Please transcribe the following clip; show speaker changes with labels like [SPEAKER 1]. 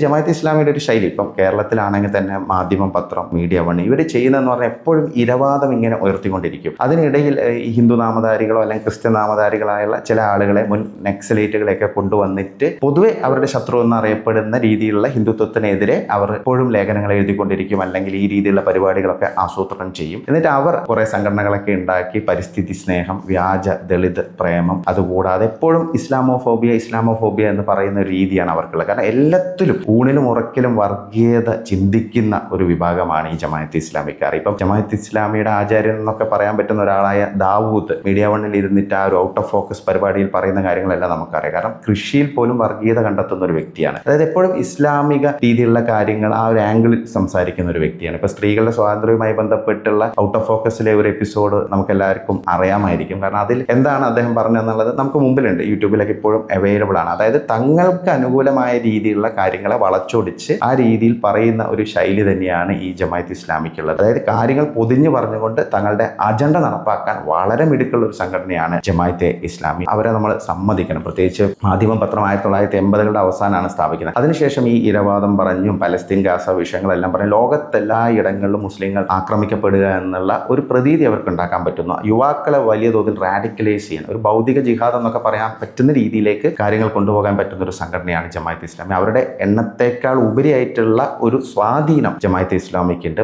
[SPEAKER 1] ജമാഅത്ത് ഇസ്ലാമിയുടെ ഒരു ശൈലി ഇപ്പം കേരളത്തിലാണെങ്കിൽ തന്നെ മാധ്യമം പത്രം മീഡിയ വൺ ഇവർ ചെയ്യുന്നതെന്ന് പറഞ്ഞാൽ എപ്പോഴും ഇരവാദം ഇങ്ങനെ ഉയർത്തിക്കൊണ്ടിരിക്കും. അതിനിടയിൽ ഈ ഹിന്ദു നാമധാരികളോ അല്ലെങ്കിൽ ക്രിസ്ത്യൻ നാമധാരികളായുള്ള ചില ആളുകളെ മുൻ നക്സലേറ്റുകളെയൊക്കെ കൊണ്ടുവന്നിട്ട് പൊതുവെ അവരുടെ ശത്രു എന്നറിയപ്പെടുന്ന രീതിയിലുള്ള ഹിന്ദുത്വത്തിനെതിരെ അവർ എപ്പോഴും ലേഖനങ്ങൾ എഴുതിക്കൊണ്ടിരിക്കും. അല്ലെങ്കിൽ ഈ രീതിയിലുള്ള പരിപാടികളൊക്കെ ആസൂത്രണം ചെയ്യും. എന്നിട്ട് അവർ കുറെ സംഘടനകളൊക്കെ ഉണ്ടാക്കി പരിസ്ഥിതി സ്നേഹം വ്യാജ ദളിത് പ്രേമം അതുകൂടാതെ എപ്പോഴും ഇസ്ലാമോഫോബിയ ഇസ്ലാമോഫോബിയ എന്ന് പറയുന്ന രീതിയാണ് അവർക്കുള്ളത്. കാരണം എല്ലാത്തിലും ഊണിലും ഉറക്കിലും വർഗീയത ചിന്തിക്കുന്ന ഒരു വിഭാഗമാണ് ഈ ജമായത്ത് ഇസ്ലാമിക്കാർ ഇപ്പം ജമായത്ത് ഇസ്ലാമിയുടെ ആചാര്യൻ എന്നൊക്കെ പറയാൻ പറ്റുന്ന ഒരാളായ ദാവൂദ് മീഡിയ വണ്ണിൽ ഇരുന്നിട്ട് ആ ഒരു ഔട്ട് ഓഫ് ഫോക്കസ് പരിപാടിയിൽ പറയുന്ന കാര്യങ്ങളെല്ലാം നമുക്കറിയാം. കാരണം കൃഷിയിൽ പോലും വർഗീയത കണ്ടെത്തുന്ന ഒരു വ്യക്തിയാണ്. അതായത് എപ്പോഴും ഇസ്ലാമിക രീതിയിലുള്ള കാര്യങ്ങൾ ആ ഒരു ആംഗിളിൽ സംസാരിക്കുന്ന ഒരു വ്യക്തിയാണ്. ഇപ്പൊ സ്ത്രീകളുടെ സ്വാതന്ത്ര്യവുമായി ബന്ധപ്പെട്ടുള്ള ഔട്ട് ഓഫ് ഫോക്കസിലെ ഒരു എപ്പിസോഡ് നമുക്ക് എല്ലാവർക്കും അറിയാമായിരിക്കും. കാരണം അതിൽ എന്താണ് അദ്ദേഹം പറഞ്ഞതെന്നുള്ളത് നമുക്ക് മുമ്പിലുണ്ട്. യൂട്യൂബിലൊക്കെ ഇപ്പോഴും അവൈലബിൾ ആണ്. അതായത് തങ്ങൾക്ക് അനുകൂലമായ രീതിയിലുള്ള കാര്യങ്ങളെ വളച്ചൊടിച്ച് ആ രീതിയിൽ പറയുന്ന ഒരു ശൈലി തന്നെയാണ് ഈ ജമായത്ത് ഇസ്ലാമിക്കുള്ളത്. അതായത് കാര്യങ്ങൾ പൊതിഞ്ഞു പറഞ്ഞുകൊണ്ട് തങ്ങളുടെ അജണ്ട നടപ്പാക്കാൻ വളരെ മിടുക്കുള്ള ഒരു സംഘടനയാണ് ജമായത്ത് ഇസ്ലാമി. അവരെ നമ്മൾ സമ്മതിക്കണം. പ്രത്യേകിച്ച് മാധ്യമം പത്രം ആയിരത്തി തൊള്ളായിരത്തി എൺപതുകളുടെ അവസാനമാണ് സ്ഥാപിക്കുന്നത്. അതിനുശേഷം ഈ ഇരവാദം പറഞ്ഞും പലസ്തീൻ ഗാസ വിഷയങ്ങളെല്ലാം പറഞ്ഞ് ലോകത്തെല്ലാ ഇടങ്ങളിലും മുസ്ലിങ്ങൾ ആക്രമിക്കപ്പെടുക എന്നുള്ള ഒരു പ്രതീതി അവർക്ക് ഉണ്ടാക്കാൻ പറ്റുന്നു. യുവാക്കളെ വലിയ തോതിൽ റാഡിക്കലൈസ് ചെയ്യാൻ ഒരു ഭൗതിക ജിഹാദ് എന്നൊക്കെ പറയാൻ പറ്റുന്ന രീതിയിലേക്ക് കാര്യങ്ങൾ കൊണ്ടുപോകാൻ പറ്റുന്ന ഒരു സംഘടനയാണ് ജമാഅത്ത് ഇസ്ലാമി. അവരുടെ എണ്ണത്തേക്കാൾ ഉപരിയായിട്ടുള്ള ഒരു സ്വാധീനം ജമാഅത്ത് ഇസ്ലാമിക്കുണ്ട്.